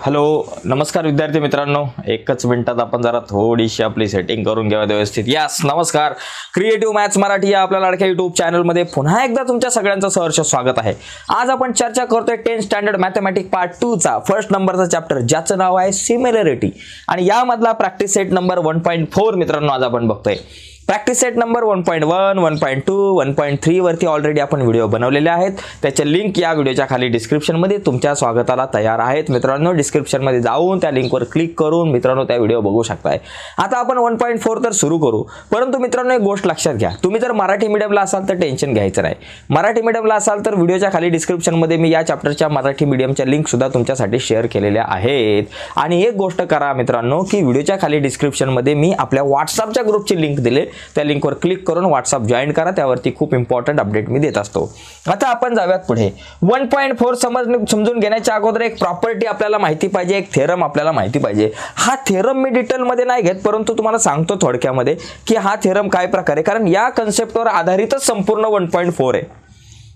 Hello नमस्कार विद्यार्थी मित्रांनो. एकच मिनिटात आपण जरा थोडीशी आपली सेटिंग करून घ्यावी व्यवस्थित. यास नमस्कार. क्रिएटिव्ह मॅथ्स मराठी या आपल्या लाडक्या युट्यूब चॅनलमध्ये पुन्हा एकदा तुमच्या सगळ्यांचं सहर्ष स्वागत आहे. आज आपण चर्चा करतोय टेन स्टँडर्ड मॅथमॅटिक पार्ट टूचा फर्स्ट नंबरचा चॅप्टर ज्याचं नाव आहे सिमिलरिटी आणि यामधला practice set number one point four मित्रांनो आज आपण बघतोय. Practice set number one point one one point two one point थ्रीवरती already आपण व्हिडिओ बनवलेले आहेत. त्याच्या लिंक या व्हिडिओच्या खाली डिस्क्रिप्शनमध्ये तुमच्या स्वागताला तयार आहेत. मित्रांनो डिस्क्रिप्शनमध्ये जाऊन त्या लिंकवर क्लिक करून मित्रांनो त्या व्हिडिओ बघू शकताय. आता आपण वन पॉईंट फोर तर सुरू करू. परंतु मित्रांनो एक गोष्ट लक्षात घ्या. तुम्ही जर मराठी मीडियमला असाल तर टेन्शन घ्यायचं नाही. मराठी मीडियमला असाल तर व्हिडिओच्या खाली डिस्क्रिप्शनमध्ये मी या चॅप्टरच्या मराठी मीडियमच्या लिंकसुद्धा तुमच्यासाठी शेअर केलेल्या आहेत. आणि एक गोष्ट करा मित्रांनो की व्हिडिओच्या खाली डिस्क्रिप्शनमध्ये मी आपल्या व्हॉट्सअपच्या ग्रुपची लिंक दिले. त्या लिंकवर क्लिक करून व्हॉट्सअप जॉईन करा. त्यावरती खूप इम्पॉर्टंट अपडेट मी देत असतो. आता आपण जाऊयात पुढे. वन पॉईंट फोर समज समजून घेण्याच्या अगोदर एक प्रॉपर्टी आपल्याला माहिती पाहिजे एक थेरम आपल्याला माहिती पाहिजे. हा थेरम मी डिटेलमध्ये नाही घेत परंतु तुम्हाला सांगतो थोडक्यामध्ये की हा थेरम काय प्रकारे. कारण या कन्सेप्टवर आधारितच संपूर्ण वन पॉईंट फोर आहे.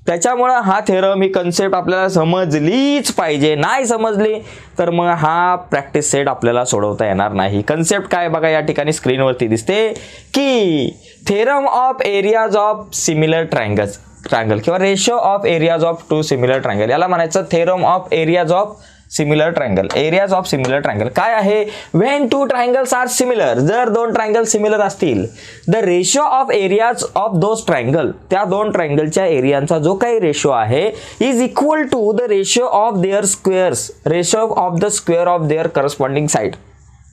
त्याच्यामुळं हा थेरम ही कन्सेप्ट आपल्याला समजलीच पाहिजे. नाही समजली तर मग हा प्रॅक्टिस सेट आपल्याला सोडवता येणार नाही. कन्सेप्ट काय बघा या ठिकाणी स्क्रीनवरती दिसते की theorem of areas of similar triangles triangle किंवा ratio of areas of two similar triangle याला म्हणायचं theorem of areas of similar triangle. Areas of similar triangle काय आहे? When two triangles are similar जर दोन ट्रायंगल सिमिलर असतील the ratio of areas of those triangle त्या दोन ट्रायंगलच्या एरियांचा जो काही रेशो आहे is equal to the ratio of their squares ratio of the square of their corresponding side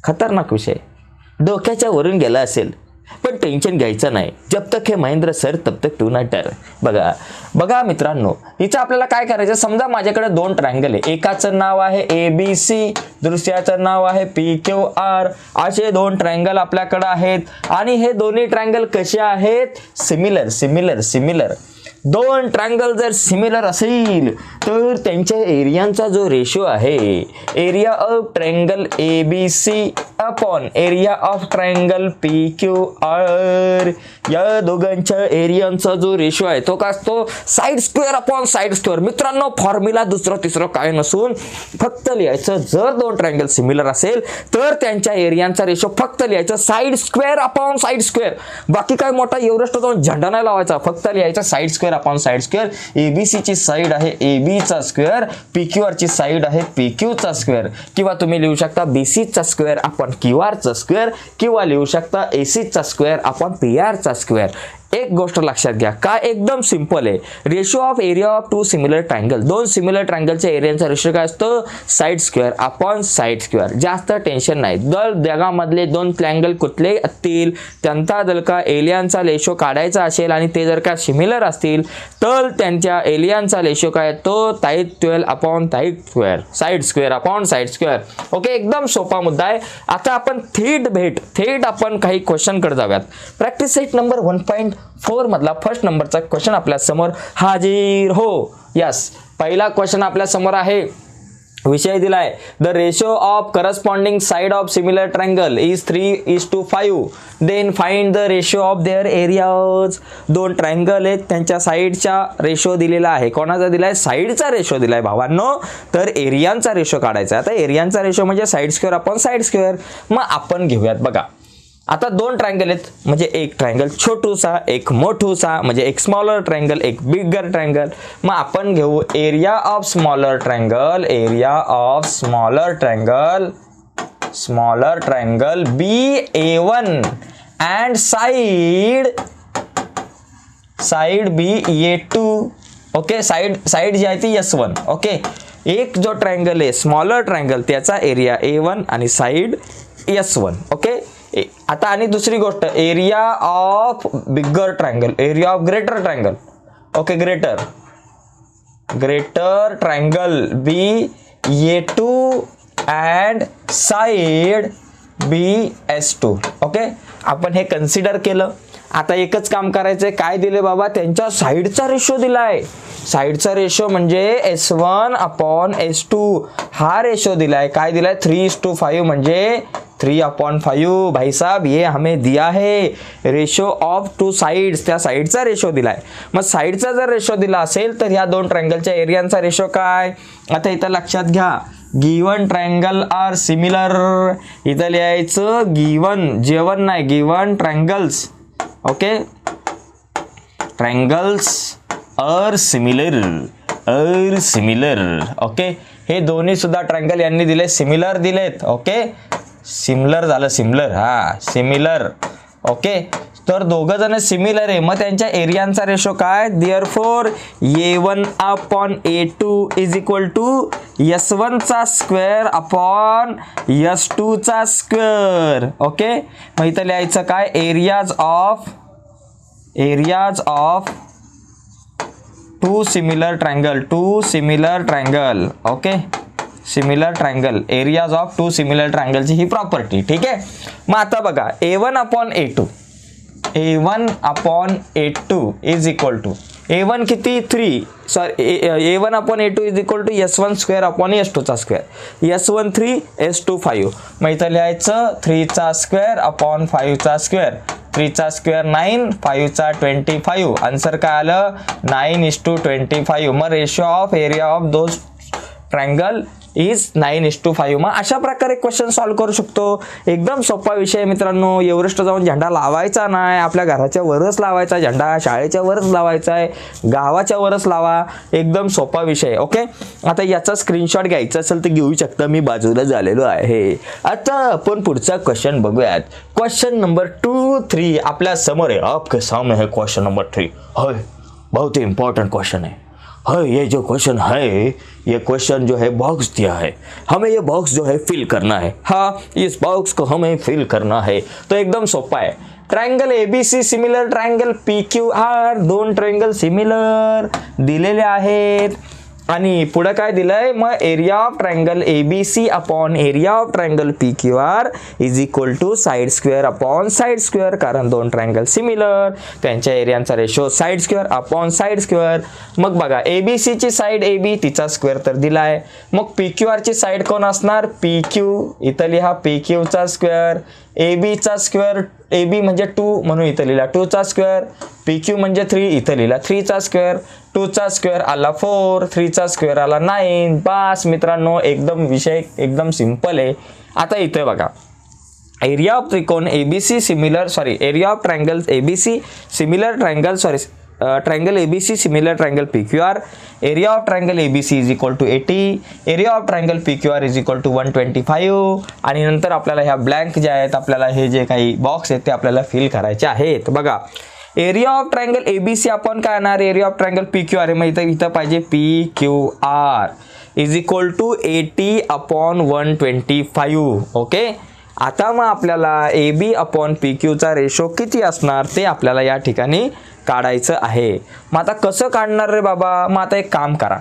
खतरनाक विषय. डोक्याच्या वरून गेला असेल. पण टेन्शन घ्यायचं नाही. जब तक हे महेंद्र सर तब तक टू नटर. बघा बघा मित्रांनो इथं आपल्याला काय करायचं? समजा माझ्याकडे दोन ट्रायंगल आहे. एकाचं नाव आहे ए बी सी दुसऱ्याचं नाव आहे पी क्यू आर असे दोन ट्रायंगल आपल्याकडे आहेत. आणि हे दोन्ही ट्रायंगल कसे आहेत? सिमिलर सिमिलर सिमिलर दोन ट्रँगल जर सिमिलर असेल तर त्यांच्या एरियांचा जो रेशो आहे area of triangle A B C upon area of triangle P Q R या दोघांच्या एरियांचा जो रेशो आहे तो काय असतो? Side square upon side square मित्रांनो फॉर्म्युला दुसरं तिसरं काय नसून फक्त लिहायचं जर दोन ट्रायंगल सिमिलर असेल तर त्यांच्या एरियांचा रेशो फक्त लिहायचं side square upon side square बाकी काय मोठा एव्हरेस्ट जाऊन झेंडा नाही लावायचा फक्त लिहायचं side square upon side square A B side आहे ए बीचा स्क्वेअर पी क्यू आरची साईड आहे पी क्यूचा स्क्वेअर किंवा तुम्ही लिहू शकता बी सीचा स्क्वेअर आपण क्यू आरचा स्क्वेअर किंवा लिहू शकता ए सीचा स्क्वेअर आपण पी आरचा स्क्वेअर. एक गोष्ट लक्षात घ्या. काय एकदम सिंपल आहे? Ratio of area of two similar triangle दोन सिमिलर ट्रायंगलच्या एरियांचा रेशो काय असतो? Side square upon side square जास्त टेन्शन नाही. दर जगामधले दोन ट्रायंगल कुठले असतील? त्यांचा जर का एलियनचा रेशो काढायचा असेल आणि ते जर का सिमिलर असतील तर त्यांच्या एलियनचा रेशो काय तो tight twelve upon tight square side square upon side square okay एकदम सोपा मुद्दा आहे. आता आपण थेट भेट थेट आपण काही क्वेश्चनकडे जाऊयात. Practice set number one point four मधला फर्स्ट नंबरचा क्वेश्चन आपल्यासमोर हाजीर. हो यस पहिला क्वेश्चन आपल्यासमोर आहे. विषय दिलाय. The ratio of corresponding side of similar triangle is three is two five then find the ratio of their areas दोन ट्रँगल आहेत. त्यांच्या साईडचा रेशो दिलेला आहे. कोणाचा दिलाय? साईडचा रेशो दिलाय भावांनो. तर एरियांचा रेशो काढायचा आता एरियांचा रेशो म्हणजे साईड स्क्वेअर आपण साईड स्क्वेअर मग आपण घेऊयात बघा. आता दोन ट्रायंगल आहेत. म्हणजे एक ट्रायंगल छोटूसा एक मोठूसा म्हणजे एक स्मॉलर ट्रायंगल एक बिगर ट्रायंगल मग आपण घेऊ area of smaller triangle area of smaller triangle smaller triangle B A one and side side B A two okay side side जी आहे ती एस वन ओके एक जो ट्रायंगल आहे स्मॉलर ट्रायंगल त्याचा एरिया ए वन आणि side S one okay आता आणि दुसरी गोष्ट area of bigger triangle area of greater triangle okay greater greater triangle B A two and side B S two okay आपण हे consider केलं. आता एकच काम करायचंय. काय दिले बाबा? त्यांच्या साईडचा रेशो दिलाय. साईडचा रेशो म्हणजे S one upon S two हा रेशो दिलाय. काय दिलाय? थ्री इस टू फाईव्ह म्हणजे थ्री अपॉन फाईव्ह भाई साहब ये हमें दिया है रेशो ऑफ टू साइड्स त्या साईडचा रेशो दिलाय. मग साईडचा जर रेशो दिला असेल तर ह्या दोन ट्रँगलच्या एरियांचा रेशो काय? आता इथं लक्षात घ्या. गिवन ट्रँगल आर सिमिलर इथं लिहायचं गिवन जेवण नाही given triangles okay triangles are similar are similar okay हे दोन्ही सुद्धा ट्रँगल यांनी दिले सिमिलर दिलेत. ओके सिमिलर झालं सिमिलर हां सिमिलर. ओके तर दोघं जण सिमिलर आहे. मग त्यांच्या एरियांचा रेशो काय? Therefore A one upon A two is equal to S वनचा square upon S टूचा स्क्वेअर ओके मग इथं लिहायचं काय? Areas of areas of two similar triangle two similar triangle okay similar triangle areas of two similar ट्रँगलची ही property ठीक आहे? मग आता बघा A one upon A two A one upon A two is equal to A one किती? Three sorry A one upon A two is equal to S one square upon S टूचा square S one three S two five मग इथं लिहायचं थ्रीचा square upon फाईव्हचा square थ्रीचा square nine फाईव्हचा twenty five answer काय आलं? Nine is two twenty five मग ratio of area of those triangle is nine is two five मग अशा प्रकारे क्वेश्चन सॉल्व्ह करू शकतो. एकदम सोपा विषय मित्रांनो. एव्हरेस्ट जाऊन झेंडा लावायचा नाही. आपल्या घराच्या वरच लावायचा झेंडा. शाळेच्या वरच लावायचा आहे. गावाच्या वरच लावा. एकदम सोपा विषय आहे ओके आता याचा स्क्रीनशॉट घ्यायचा असेल तर घेऊ शकता. मी बाजूला झालेलो आहे. आता आपण पुढचा क्वेश्चन बघूयात. क्वेश्चन नंबर टू थ्री आपल्यासमोर आहे. आपके सामने है क्वेश्चन नंबर थ्री होय. बहुत ही क्वेश्चन आहे. है, ये जो क्वेश्चन है, ये क्वेश्चन जो है बॉक्स दिया है। हमें ये बॉक्स जो है फिल करना है। हाँ इस बॉक्स को हमें फिल करना है। तो एकदम सोपा है। Triangle ABC similar triangle P Q R दोन ट्रायंगल सिमिलर दिलेले आहेत। आणि पुढं काय दिलंय? मग area of triangle A B C upon area of triangle P Q R is equal to side square upon side square कारण दोन ट्रायंगल सिमिलर त्यांच्या एरियांचा ratio side square upon side square मग बघा ए बी सीची side A बी तिचा square तर दिलाय. मग पी क्यू आरची साईड कोण असणार? पी क्यू इथं लिहा पी क्यूचा स्क्वेअर ए बीचा स्क्वेअर ए बी म्हणजे टू म्हणून इथं लिहिला टूचा स्क्वेअर पी क्यू म्हणजे थ्री इथं लिहिला थ्रीचा स्क्वेअर टूचा स्क्वेअर आला फोर थ्रीचा स्क्वेअर आला नाईन. बास मित्रांनो एकदम विषय एकदम सिंपल आहे. आता इथे बघा. एरिया ऑफ त्रिकोण A B C similar sorry area of triangle A B C similar triangle sorry triangle A B C similar triangle P Q R area of triangle A B C is equal to eighty area of triangle P Q R is equal to one twenty five आणि नंतर आपल्याला ह्या blank जे आहेत आपल्याला हे जे काही बॉक्स आहेत ते आपल्याला फिल करायचे आहेत. बघा. Area of triangle A B C आपण काय येणार area of triangle P Q R मग इथं इथं पाहिजे P Q R is equal to eighty upon one twenty five okay आता मग आपल्याला ए बी अपॉन पी क्यूचा रेशो किती असणार ते आपल्याला या ठिकाणी काढायचं आहे. मग आता कसं काढणार रे बाबा? मग आता एक काम करा.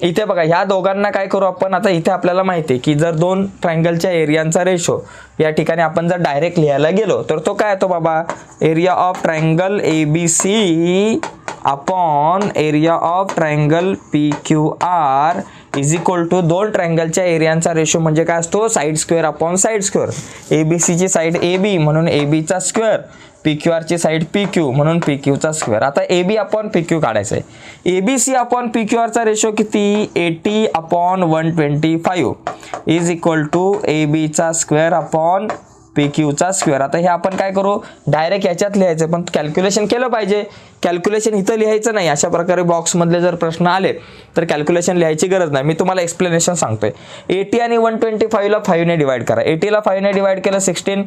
इथे बघा ह्या दोघांना काय करू आपण? आता इथे आपल्याला माहिती आहे की जर दोन ट्रायंगलच्या एरियांचा रेशो या ठिकाणी आपण जर डायरेक्ट लिहायला गेलो तर तो काय येतो बाबा? Area of triangle A B C upon area of triangle P Q R is equal to दोन ट्रायंगलच्या एरियांचा रेशो म्हणजे काय असतो? Side square upon side square A B सीची साईड ए बी म्हणून ए बीचा स्क्वेअर पी क्यू आरची साईड पी क्यू म्हणून पी क्यूचा स्क्वेअर आता A B upon P Q काढायचं आहे A B C upon P Q आरचा ratio किती? Eighty upon one twenty five is equal to A बीचा स्क्वेअर अपॉन पी क्यूचा square आता हे आपण काय करू? डायरेक्ट याच्यात लिहायचं पण कॅल्क्युलेशन केलं पाहिजे. कॅल्क्युलेशन इथं लिहायचं नाही. अशा प्रकारे बॉक्समधले जर प्रश्न आले तर कॅल्क्युलेशन लिहायची गरज नाही. मी तुम्हाला एक्सप्लेनेशन सांगतोय. एटी आणि वन ट्वेंटी फाईव्हला फाईव्हने डिवाईड करा. एटीला फाईव्हने डिवाईड केलं सिक्स्टीन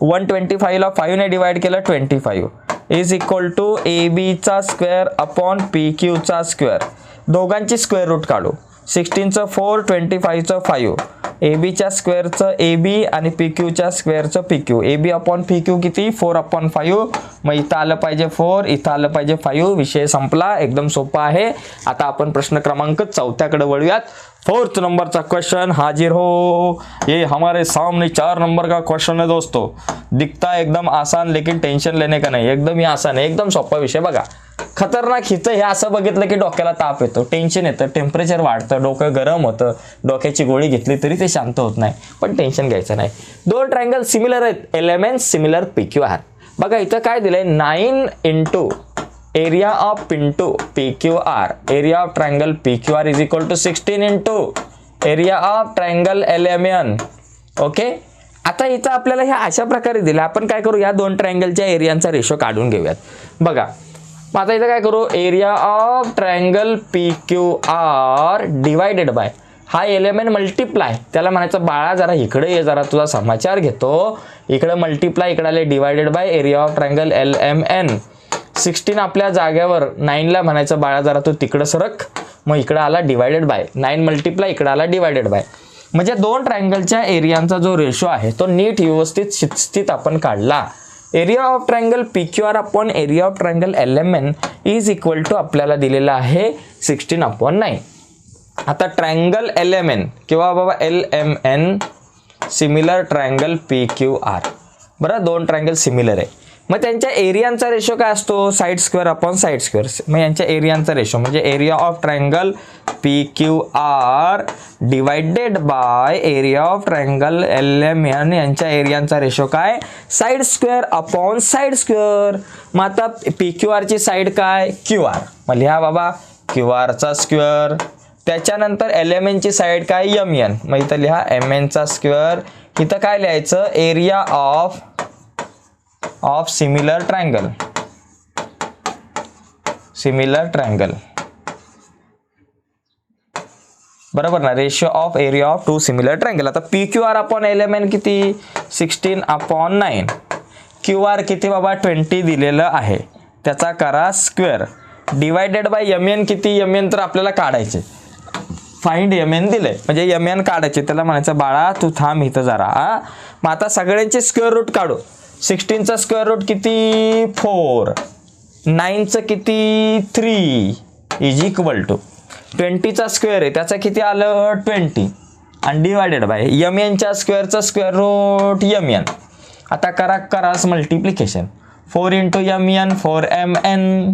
वन ट्वेंटी फाईव्हला फाईव्हने डिवाइड केलं twenty five is equal to A बीचा स्क्वेअर अपॉन पी क्यूचा स्क्वेअर दोघांची स्क्वेअर रूट काढू. सिक्स्टीनचं फोर ट्वेंटी फाईव्हचं फाईव्ह ए बीच्या स्क्वेअरचं ए बी आणि पी क्यूच्या स्क्वेअरचं P Q A B upon P Q किती? फोर अपॉन फाईव्ह मग इथं आलं पाहिजे फोर इथं आलं पाहिजे फाईव्ह विषय संपला. एकदम सोपा आहे. आता आपण प्रश्न क्रमांक चौथ्याकडे वळूयात. फोर्थ नंबर का क्वेश्चन हाजिर हो. ये हमारे सामने चार नंबर का क्वेश्चन है दोस्तों. दिखता है एकदम आसान लेकिन टेंशन लेने का नहीं. एकदम ही आसान आहे एकदम सोपा विषय बघा. खतरनाक हिचं हे असं बघितलं की डोक्याला ताप येतो. टेन्शन येतं टेम्परेचर वाढतं डोकं गरम होतं. डोक्याची गोळी घेतली तरी ते शांत होत नाही. पण टेन्शन घ्यायचं नाही. दोन ट्रँगल सिमिलर आहेत. L M N similar P Q R बघा इथं काय दिलंय? Nine into area of Pintu P Q R area of is P Q R is area to sixteen lmn area of N okay आता इथं आपल्याला ह्या अशा प्रकारे दिलं आपण काय करू? या दोन ट्रायंगलच्या एरियांचा रेशो काढून घेऊयात. बघा. मग आता इथं काय करू? Area of triangle P Q R divided by हा एलिमेंट मल्टिप्लाय त्याला म्हणायचं बाळा जरा इकडे ये जरा तुझा समाचार घेतो. इकडे मल्टिप्लाय इकडे आले divided by area of triangle L M N sixteen आपल्या जाग्यावर नाईनला म्हणायचं बाळा जरा तो तिकडं सरक. मग इकडं आला डिवायडेड बाय नाईन मल्टिप्लाय इकडं आला डिवायडेड बाय म्हणजे दोन ट्रँगलच्या एरियांचा जो रेशो आहे तो नीट व्यवस्थित शिस्थित आपण काढला. Area of triangle P Q R upon area of triangle L M N is equal to आपल्याला दिलेला आहे सिक्स्टीन अपॉन नाईन आता ट्रँगल एल एम एन किंवा बाबा L M N similar triangle P Q R बरं दोन triangle similar आहे. मग त्यांच्या एरियांचा रेशो काय असतो? Side square upon side square मग यांच्या एरियांचा रेशो म्हणजे area of triangle P Q R divided by area of triangle L M N यांच्या एरियांचा रेशो काय? Side square upon side square मग आता पी क्यू आरची साईड काय? क्यू आर मग लिहा बाबा. क्यू आरचा स्क्वेअर त्याच्यानंतर एल एम एनची साईड काय? एम एन मग इथं लिहा एम एनचा स्क्वेअर इथं काय लिहायचं? Area of of similar triangle similar triangle बरोबर ना? Ratio of area of two similar triangle आता P Q R upon L M N किती? Sixteen upon nine Q R किती बाबा? ट्वेंटी दिलेलं आहे. त्याचा करा square divided by M N किती? एम एन तर आपल्याला काढायचे. फाईंड एम एन दिले म्हणजे एम एन काढायचे. त्याला म्हणायचं बाळा तू थांब इथं जरा मग आता सगळ्यांचे स्क्वेअर रूट काढू. सिक्स्टीनचा स्क्वेअर रूट किती? फोर नाईनचं किती? थ्री इज इक्वल टू ट्वेंटीचा स्क्वेअर आहे. त्याचं किती आलं? ट्वेंटी आणि डिवायडेड बाय यम एनच्या स्क्वेअरचं स्क्वेअर रूट यम एन आता करा cross multiplication four into M N four M N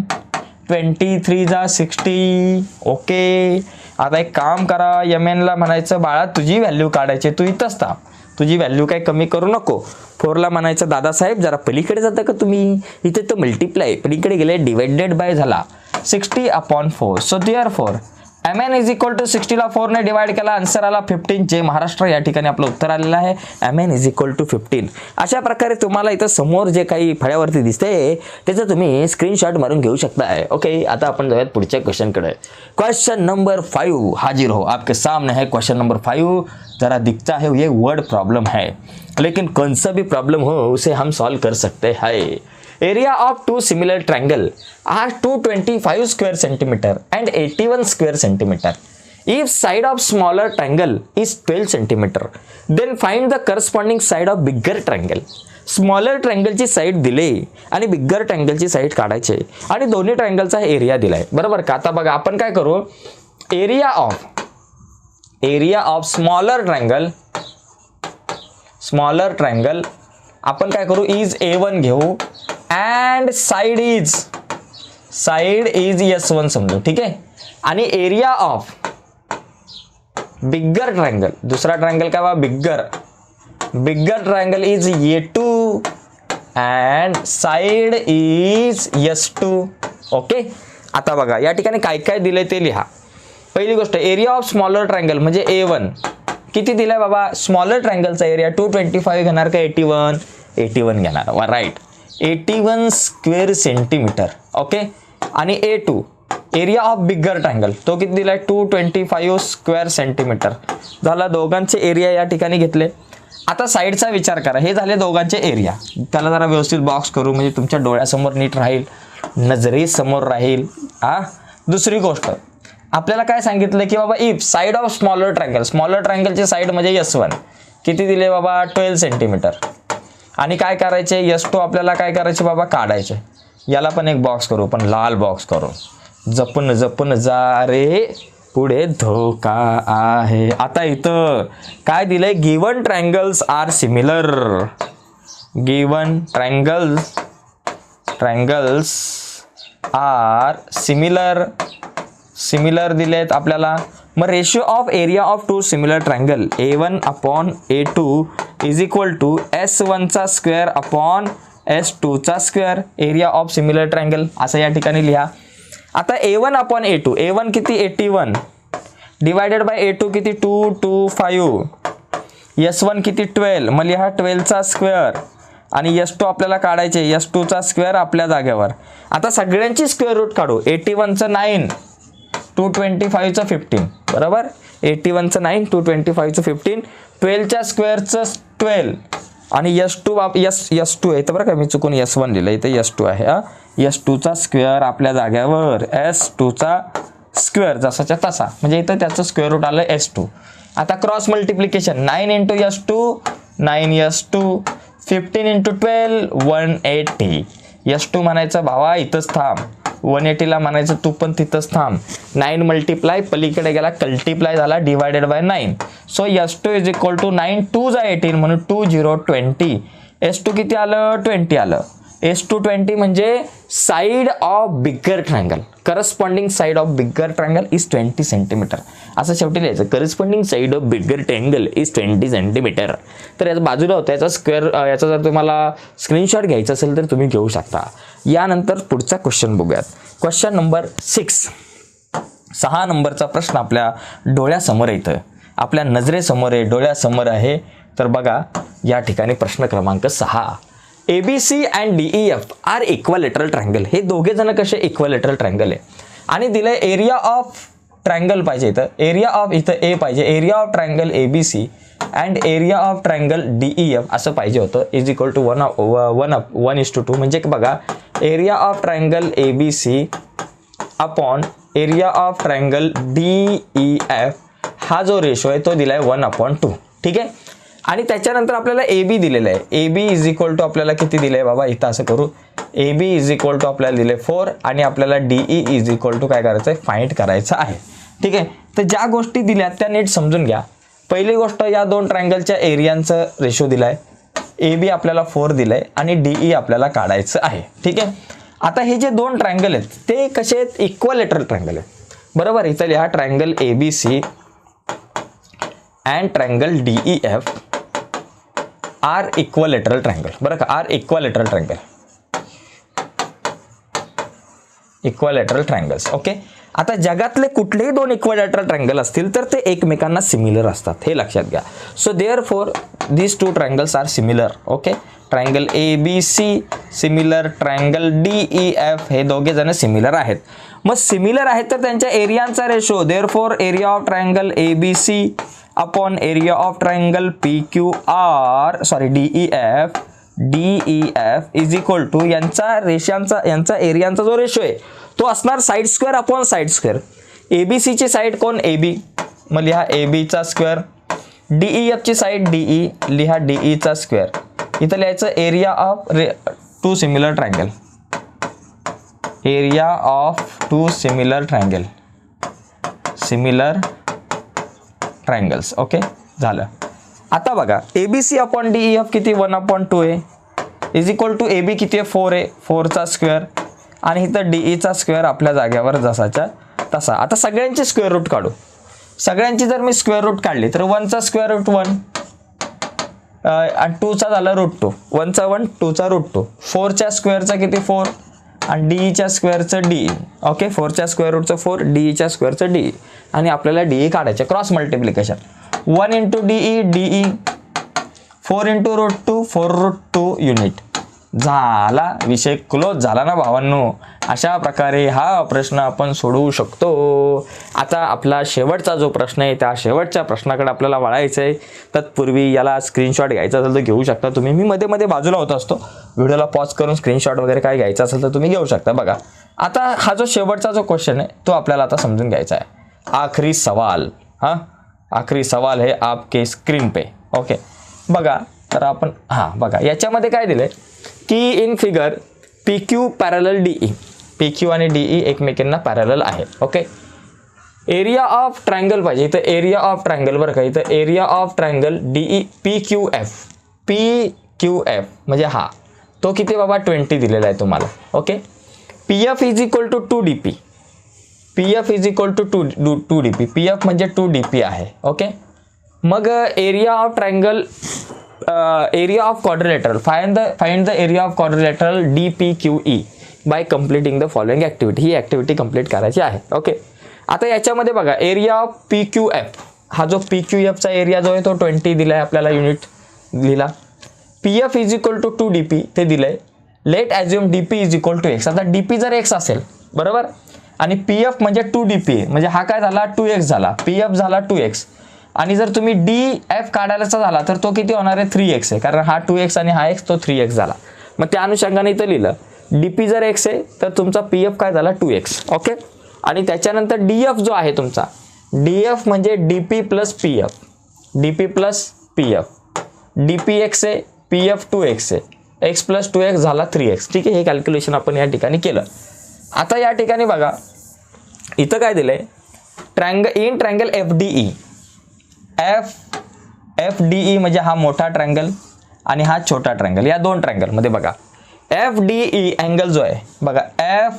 twenty three जा सिक्स्टी ओके आता एक काम करा. यम एनला म्हणायचं बाळा तुझी व्हॅल्यू काढायची तू इथंच थांब. तुझी व्हॅल्यू काही कमी करू नको. फोरला म्हणायचं दादासाहेब जरा पलीकडे जाता का तुम्ही? इथे तर मल्टिप्लाय पलीकडे गेले डिवायडेड बाय झाला. Sixty upon four so therefore M N is equal to सिक्स्टीला फोरने डिवाइड केला. आन्सर आला फिफ्टीन जे महाराष्ट्र. या ठिकाणी आपलं उत्तर आलेलं आहे. M N is equal to fifteen अशा प्रकारे तुम्हाला इथं समोर जे काही फळ्यावरती दिसते त्याचं तुम्ही स्क्रीनशॉट मारून घेऊ शकताय. ओके आता आपण जाऊयात पुढच्या क्वेश्चनकडे क्वेश्चन नंबर फाइव हाजिर हो। आपके सामने है क्वेश्चन नंबर फाइव जरा दिखता है, ये वर्ड प्रॉब्लम है। लेकिन कौन सा भी प्रॉब्लम हो, उसे हम सॉल्व कर सकते हैं। Area of two similar triangle are two twenty square centimeter and eighty one square centimeter if side of smaller triangle is 12 centimeter then find the corresponding side of bigger triangle smaller ट्रँगलची side दिले आणि bigger ट्रँगलची side काढायची. आणि दोन्ही ट्रँगलचा area दिलाय. बरोबर का? आता बघा आपण काय करू? Area of area of smaller triangle smaller triangle आपण काय करू? इज ए वन घेऊ. And side is side is S one समजू ठीक आहे? आणि एरिया ऑफ बिग्गर ट्रँगल दुसरा ट्रँगल काय बा bigger bigger triangle is A two and side is S two okay आता बघा या ठिकाणी काय काय दिलंय ते लिहा. पहिली गोष्ट एरिया ऑफ स्मॉलर ट्रायंगल म्हणजे ए वन किती दिलाय बाबा? स्मॉलर ट्रायंगलचा एरिया टू ट्वेंटी फाईव्ह घेणार का एटी वन एटी वन घेणार. वा right eighty one square centimeter okay आणि A two area of bigger triangle तो किती दिलाय? Two twenty five square centimeter झाला दोघांचे एरिया या ठिकाणी घेतले. आता साईडचा विचार करा. हे झाले दोघांचे एरिया त्याला जरा व्यवस्थित बॉक्स करू म्हणजे तुमच्या डोळ्यासमोर नीट राहील नजरेसमोर राहील हा? दुसरी गोष्ट आपल्याला काय सांगितलं की बाबा if side of smaller triangle smaller ट्रँगलची side म्हणजे यस वन किती दिले बाबा? ट्वेल्व सेंटीमीटर आणि काय करायचे? यस टू आपल्याला काय करायचे बाबा? काढायचे. याला पण एक बॉक्स करू पण लाल बॉक्स करू जपून जपून जा रे. पुढे धोका आहे. आता इथं काय दिलंय? Given triangles are similar. Given triangle triangles are similar. Similar दिलेत आपल्याला. मग ratio of area of two similar triangle A one upon A two is equal to S वनचा square upon S टूचा square area of similar triangle असं या ठिकाणी लिहा. आता A one upon A two A one किती? Eighty one divided by A two किती? Two two five S one किती? Twelve मग लिहा ट्वेल्वचा स्क्वेअर आणि एस टू आपल्याला काढायचे. एस टूचा स्क्वेअर आपल्या जागेवर. आता सगळ्यांची स्क्वेअर रूट काढू. एटी वनचं नाईन टू ट्वेंटी फाईव्हचं फिफ्टीन बरोबर? एटी वनचं नाईन टू ट्वेंटी फाईव्हचं फिफ्टीन ट्वेल्वच्या स्क्वेअरचं ट्वेल्व आणि यस टू बाप यस यस टू आहे. तर बरं का मी चुकून यस वन लिहिलं. इथं यस टू आहे यस टूचा स्क्वेअर आपल्या जाग्यावर. एस टूचा स्क्वेअर जसाच्या तसा. म्हणजे इथं त्याचं स्क्वेअर रूट आलं एस टू आता cross multiplication nine into S two nine S two fifteen into twelve one eighty S two म्हणायचं भावा इथंच थांब. वन एटीला म्हणायचं तू पण तिथंच थांब. नाईन मल्टिप्लाय पलीकडे गेला कल्टिप्लाय झाला divided by nine so S two is equal to nine two जा एटीन म्हणून two zero twenty S two किती आलं? ट्वेंटी आलं. एस टू ट्वेंटी म्हणजे side of bigger triangle corresponding side of bigger triangle is twenty centimetre असं शेवटी लिहायचं. Corresponding side of bigger triangle is twenty centimetre तर याचं बाजूला होतं. याचा स्क्वेअर याचा जर तुम्हाला स्क्रीनशॉट घ्यायचा असेल तर तुम्ही घेऊ शकता. यानंतर पुढचा क्वेश्चन बघूयात. क्वेश्चन नंबर सिक्स सहा नंबरचा प्रश्न आपल्या डोळ्यासमोर येतं आपल्या नजरेसमोर आहे डोळ्यासमोर आहे. तर बघा या ठिकाणी प्रश्न क्रमांक सहा. A B C and D E F are equilateral triangle हे दोघे जण कसे इक्वलेटरल ट्रँगल आहे? आणि दिलंय एरिया ऑफ ट्रँगल पाहिजे इथं. एरिया ऑफ इथं ए पाहिजे. Area of triangle A B C and area of triangle D E F असं पाहिजे होतं. Is equal to one one up one is two two म्हणजे बघा area of triangle A B C upon area of triangle D E F हा जो ratio आहे तो दिला आहे वन अपॉन टू ठीक आहे? आणि त्याच्यानंतर आपल्याला ए बी दिलेलं आहे. A B is equal to आपल्याला किती दिलं आहे बाबा? इथं असं करू. A B is equal to आपल्याला दिले फोर आणि आपल्याला डी इज इक्वल टू काय करायचं आहे? फाईंड करायचं आहे. ठीक आहे? तर ज्या गोष्टी दिल्यात त्या नीट समजून घ्या. पहिली गोष्ट या दोन ट्रँगलच्या एरियांचं रेशो दिला आहे ए बी आपल्याला फोर दिलं आहे आणि डी ई आपल्याला काढायचं आहे. ठीक आहे? आता हे जे दोन ट्रँगल आहेत ते कसे आहेत? इक्वलेटरल ट्रँगल आहेत. बरोबर? इथं लिहा triangle A B C and triangle D E F are equilateral triangle बरं का? Are equilateral triangle equilateral triangles okay आता जगातले कुठलेही दोन इक्वलेटरल ट्रायंगल असतील तर ते एकमेकांना सिमिलर असतात. हे लक्षात घ्या. So therefore these two triangles are similar okay triangle A B C similar triangle D E F हे दोघे जण सिमिलर आहेत. मग सिमिलर आहेत तर त्यांच्या एरियांचा ratio therefore area of triangle A B C upon area of triangle P Q R sorry D E F D E F is equal to यांचा रेषांचा यांचा एरियांचा जो रेशो आहे तो असणार side square upon side square A B सीची side कोण? ए बी मग लिहा ए बीचा स्क्वेअर डी ई एफची साईड डी ई लिहा डी ईचा स्क्वेअर इथं लिहायचं area of ray two similar triangle area of two similar triangle similar triangles. Okay? झालं. आता बघा A B C upon D E F किती? वन अपॉन टू आहे is equal to A B किती आहे? फोर आहे फोरचा स्क्वेअर आणि इथं डी ईचा स्क्वेअर आपल्या जागेवर जसाच्या तसा. आता सगळ्यांची स्क्वेअर रूट काढू. सगळ्यांची जर मी स्क्वेअर रूट काढली तर वनचा स्क्वेअर रूट वन आणि टूचा झाला रूट टू वनचा वन टूचा रूट टू फोरच्या स्क्वेअरचा किती? फोर आणि डी ईच्या स्क्वेअरचं डी ओके फोरच्या स्क्वेअर रूटचं फोर डी ईच्या स्क्वेअरचं डी आणि आपल्याला डी ई काढायचं cross multiplication one into D E D E four into root two four root two unit झाला विषय क्लोज झाला ना भावांनो? अशा प्रकारे हा प्रश्न आपण सोडवू शकतो. आता आपला शेवटचा जो प्रश्न आहे त्या शेवटच्या प्रश्नाकडे आपल्याला वळायचं आहे तत्पूर्वी याला स्क्रीनशॉट घ्यायचा असेल तर घेऊ शकता तुम्ही. मी मध्ये मध्ये बाजूला होत असतो. व्हिडिओला पॉज करून स्क्रीनशॉट वगैरे काय घ्यायचा असेल तर तुम्ही घेऊ शकता बघा. आता हा जो शेवटचा जो क्वेश्चन आहे तो आपल्याला आता समजून घ्यायचा आहे. आखरी सवाल. हां? आखरी सवाल है आपके स्क्रीन पे. ओके बघा तर आपण हां बघा याच्यामध्ये काय दिलं आहे की in figure P Q parallel D E P Q आणि डी ई एकमेकांना पॅरल आहे ओके एरिया ऑफ ट्रायंगल पाहिजे. इथं एरिया ऑफ ट्रायंगल बरं का? इथं area of triangle D E P Q F P Q F म्हणजे हा. तो किती बाबा? ट्वेंटी दिलेला आहे तुम्हाला okay P F is equal to two D P P F is equal to two to two D P P F म्हणजे two D P आहे ओके मग area of triangle area of of quadrilateral. The the the area of of D P Q E by completing the following activity he activity complete करायची आहे. Okay आता याच्यामध्ये बघा area of P Q F हा जो P Q एफचा area जो आहे तो ट्वेंटी दिला आहे आपल्याला युनिट लिहिला. P F is equal to two D P ते दिलं आहे let assume D P is equal to X आता डी पी जर एक्स असेल बरोबर? आणि पी एफ म्हणजे टू डी पी म्हणजे हा काय झाला? टू एक्स झाला. पी एफ झाला टू एक्स आणि जर तुम्ही डी एफ काढायचा झाला तर तो किती होणार आहे? थ्री एक्स आहे. कारण हा टू एक्स आणि हा एक्स तो थ्री एक्स झाला. मग त्या अनुषंगाने इथं लिहिलं डी पी जर एक्स आहे तर तुमचा पी एफ काय झाला? टू एक्स ओके आणि त्याच्यानंतर डी एफ जो आहे तुमचा डी एफ म्हणजे D P plus P F D P plus P F D P X आहे पी एफ टू एक्स आहे. एक्स प्लस टू एक्स झाला थ्री एक्स ठीक आहे? हे कॅल्क्युलेशन आपण या ठिकाणी केलं. आता या ठिकाणी बघा. इथं काय दिलं आहे triangle in triangle F D E F F D E म्हणजे हा मोठा ट्रँगल आणि हा छोटा ट्रँगल या दोन ट्रँगलमध्ये बघा. एफ डी ई अँगल जो आहे बघा एफ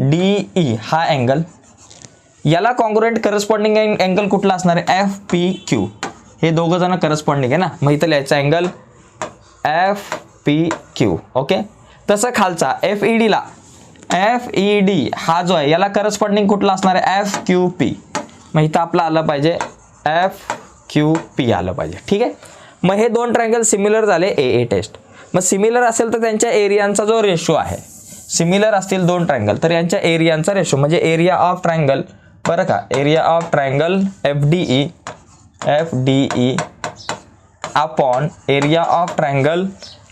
डी ई हा अँगल याला कॉन्ग्रुएंट करस्पॉन्डिंग अँगल कुठला असणार आहे? एफ पी क्यू हे दोघं जण करस्पॉन्डिंग आहे ना? मग इथं लिहायचं angle F P Q okay तसं खालचा एफ ई डीला एफ ई डी हा जो आहे याला करस्पॉन्डिंग कुठला असणार आहे? एफ क्यू पी मग इथं आपलं आलं पाहिजे एफ क्यू पी आलं पाहिजे. ठीक आहे? मग हे दोन ट्रँगल सिमिलर झाले ए ए टेस्ट मग सिमिलर असेल तर त्यांच्या एरियांचा जो रेशो आहे सिमिलर असतील दोन ट्रँगल तर यांच्या एरियांचा रेशो म्हणजे एरिया ऑफ ट्रँगल बरं का? Area of triangle F D E F D E upon area of triangle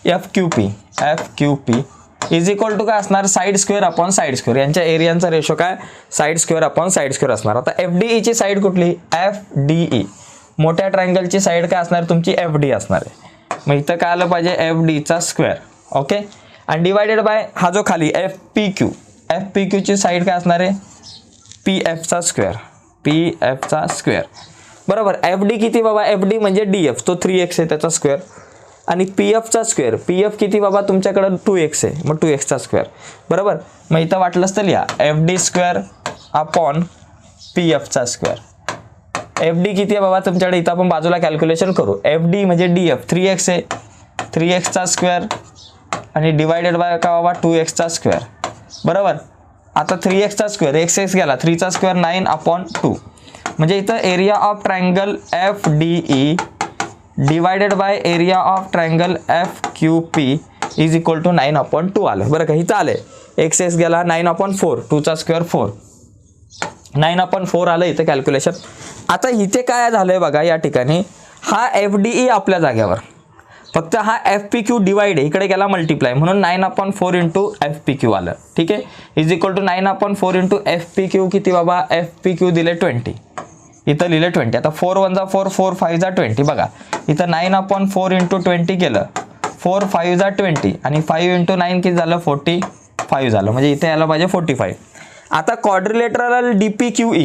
F Q P F Q P is equal to काय असणार? Side square upon side square यांच्या एरियांचा ratio काय? Side square upon side square असणार. आता F D ईची side कुठली? F D E मोठ्या ट्रायंगलची साईड काय असणार? तुमची एफ डी असणार आहे. मग इथं काय आलं पाहिजे? एफ डीचा स्क्वेअर ओके आणि डिवायडेड बाय हा जो खाली F P Q F P क्यूची side काय असणार आहे? पी एफचा स्क्वेअर पी एफचा स्क्वेअर बरोबर. एफ डी किती बाबा? एफ डी म्हणजे डी एफ तो थ्री एक्स आहे त्याचा स्क्वेअर आणि पी एफचा स्क्वेअर पी एफ किती बाबा? तुमच्याकडं टू एक्स आहे. मग टू एक्सचा स्क्वेअर बरोबर? मग इथं वाटलंच तर लिहा. F D square upon P एफचा square F D किती आहे बाबा? तुमच्याकडे इथं आपण बाजूला कॅल्क्युलेशन करू. एफ डी म्हणजे डी एफ. थ्री एक्स आहे. थ्री एक्सचा स्क्वेअर आणि डिवायडेड बाय का बाबा? टू एक्सचा स्क्वेअर. बरोबर? आता थ्री एक्सचा स्क्वेअर. एक्स एक्स गेला. थ्रीचा स्क्वेअर नाईन अपॉन टू. म्हणजे इथं area of triangle F D E divided by area of triangle F Q P is equal to nine upon two आलं. बरं का? इथं आलं एक्स एक्स गेला nine upon four टूचा square four nine upon four आलं इथं कॅल्क्युलेशन आता इथे काय झालं आहे बघा या ठिकाणी हा एफ डी ई आपल्या जाग्यावर फक्त हा एफ पी क्यू डिवाइड आहे इकडे गेला मल्टिप्लाय म्हणून nine upon four into F P Q आलं. ठीक आहे? Is equal to nine upon four into F P Q किती बाबा? एफ पी क्यू दिले ट्वेंटी इथं लिहिले ट्वेंटी आता फोर वन जा फोर फोर फाईव्ह जा ट्वेंटी बघा. इथं nine upon four into twenty केलं. फोर फाईव्ह जा ट्वेंटी आणि फाईव्ह इंटू नाईन किती झालं? फोर्टी फाईव्ह झालं. म्हणजे इथे यायला पाहिजे फोर्टी फाईव्ह आता quadrilateral D P Q E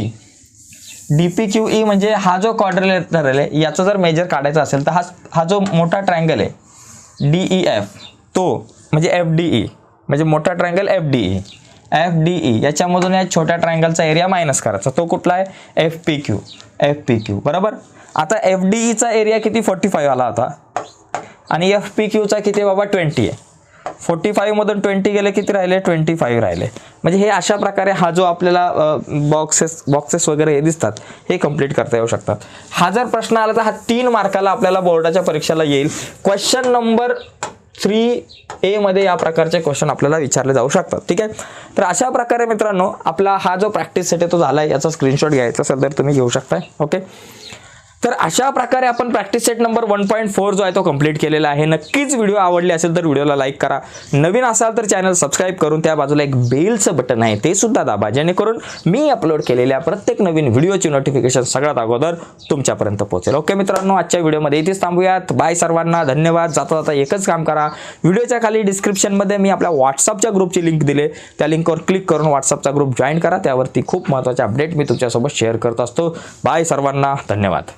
D P Q E म्हणजे हा जो क्वाड्रिलेटरल आहे याचं जर मेजर काढायचा असेल तर हा हा जो मोठा ट्रँगल आहे डी ई एफ तो म्हणजे एफ डी ई म्हणजे मोठा triangle F D E F D E याच्यामधून या छोट्या ट्रायंगलचा एरिया मायनस करायचा. तो कुठला आहे? F P Q F P Q बरोबर? आता एफ डी ईचा एरिया किती? फोर्टी फाईव्ह आला होता. आणि एफ पी क्यूचा किती? बाबा ट्वेंटी आहे. फोर्टी फाईव्हमधून ट्वेंटी गेले किती राहिले? ट्वेंटी फाईव्ह राहिले. म्हणजे हे अशा प्रकारे हा जो आपल्याला बॉक्सेस बॉक्सेस वगैरे हे दिसतात हे कंप्लीट करता येऊ शकतात. हा जर प्रश्न आला तर हा तीन मार्काला आपल्याला बोर्डाच्या परीक्षेला येईल. क्वेश्चन नंबर थ्री एमध्ये या प्रकारचे क्वेश्चन आपल्याला विचारले जाऊ शकतात. ठीक आहे? तर अशा प्रकारे मित्रांनो आपला हा जो प्रॅक्टिस सेट आहे तो झाला आहे याचा स्क्रीनशॉट घ्यायचा असेल तर तुम्ही घेऊ शकताय. ओके तर अशा प्रकारे आपण practice set number one point four जो आहे तो कंप्लीट केलेला आहे. नक्कीच व्हिडिओ आवडले असेल तर व्हिडिओला लाईक करा. नवीन असाल तर चॅनल सबस्क्राईब करून त्या बाजूला एक बेलचं बटन आहे ते सुद्धा दाबा. जेणेकरून मी अपलोड केलेल्या प्रत्येक नवीन व्हिडिओची नोटिफिकेशन सगळ्यात अगोदर तुमच्यापर्यंत पोहोचेल. ओके मित्रांनो आजच्या व्हिडिओमध्ये इथेच थांबूयात. बाय सर्वांना. धन्यवाद. जाता जाता एकच काम करा. व्हिडिओच्या खाली डिस्क्रिप्शनमध्ये मी आपल्या व्हॉट्सअपच्या ग्रुपची लिंक दिले. त्या लिंकवर क्लिक करून व्हॉट्सअपचा ग्रुप जॉईन करा. त्यावरती खूप महत्त्वाचे अपडेट मी तुमच्यासोबत शेअर करत असतो. बाय सर्वांना. धन्यवाद.